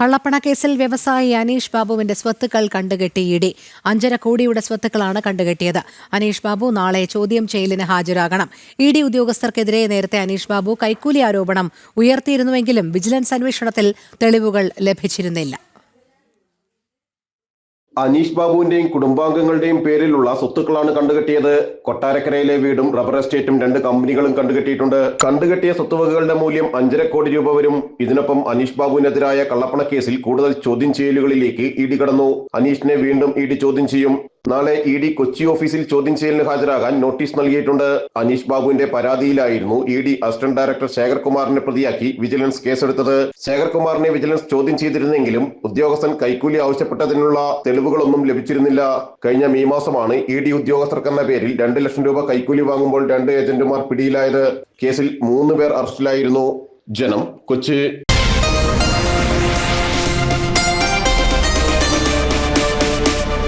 കള്ളപ്പണ കേസിൽ വ്യവസായി അനീഷ് ബാബുവിന്റെ സ്വത്തുക്കൾ കണ്ടുകെട്ടി ഇടി. അഞ്ചര കോടിയുടെ സ്വത്തുക്കളാണ് കണ്ടുകെട്ടിയത്. അനീഷ് ബാബു നാളെ ചോദ്യം ചെയ്യലിന് ഹാജരാകണം. ഇ ഡി ഉദ്യോഗസ്ഥർക്കെതിരെ നേരത്തെ അനീഷ് ബാബു കൈക്കൂലി ആരോപണം ഉയർത്തിയിരുന്നുവെങ്കിലും വിജിലൻസ് അന്വേഷണത്തിൽ തെളിവുകൾ ലഭിച്ചിരുന്നില്ല. അനീഷ് ബാബുവിന്റെയും കുടുംബാംഗങ്ങളുടെയും പേരിലുള്ള സ്വത്തുക്കളാണ് കണ്ടുകെട്ടിയത്. കൊട്ടാരക്കരയിലെ വീടും റബ്ബർ എസ്റ്റേറ്റും രണ്ട് കമ്പനികളും കണ്ടുകെട്ടിയിട്ടുണ്ട്. കണ്ടുകെട്ടിയ സ്വത്തുവകകളുടെ മൂല്യം അഞ്ചര കോടി രൂപ വരും. ഇതിനൊപ്പം അനീഷ് ബാബുവിനെതിരായ കള്ളപ്പണ കേസിൽ കൂടുതൽ ചോദ്യം ചെയ്യലുകളിലേക്ക് ഇ ഡി കടന്നു അനീഷിനെ വീണ്ടും ഇ ഡി ചോദ്യം ചെയ്യും. നാളെ ഇ ഡി കൊച്ചി ഓഫീസിൽ ചോദ്യം ചെയ്യലിന് ഹാജരാകാൻ നോട്ടീസ് നൽകിയിട്ടുണ്ട്. അനീഷ് ബാബുവിന്റെ പരാതിയിലായിരുന്നു ഇ ഡി അസിസ്റ്റന്റ് ഡയറക്ടർ ശേഖർകുമാറിനെ പ്രതിയാക്കി വിജിലൻസ് കേസെടുത്തത്. ശേഖർകുമാറിനെ വിജിലൻസ് ചോദ്യം ചെയ്തിരുന്നെങ്കിലും ഉദ്യോഗസ്ഥൻ കൈക്കൂലി ആവശ്യപ്പെട്ടതിനുള്ള തെളിവുകളൊന്നും ലഭിച്ചിരുന്നില്ല. കഴിഞ്ഞ മെയ് മാസമാണ് ഇ ഡി ഉദ്യോഗസ്ഥർക്കെന്ന പേരിൽ രണ്ട് ലക്ഷം രൂപ കൈക്കൂലി വാങ്ങുമ്പോൾ രണ്ട് ഏജന്റുമാർ പിടിയിലായത്. കേസിൽ മൂന്ന് പേർ അറസ്റ്റിലായിരുന്നു. ജനം കൊച്ചി.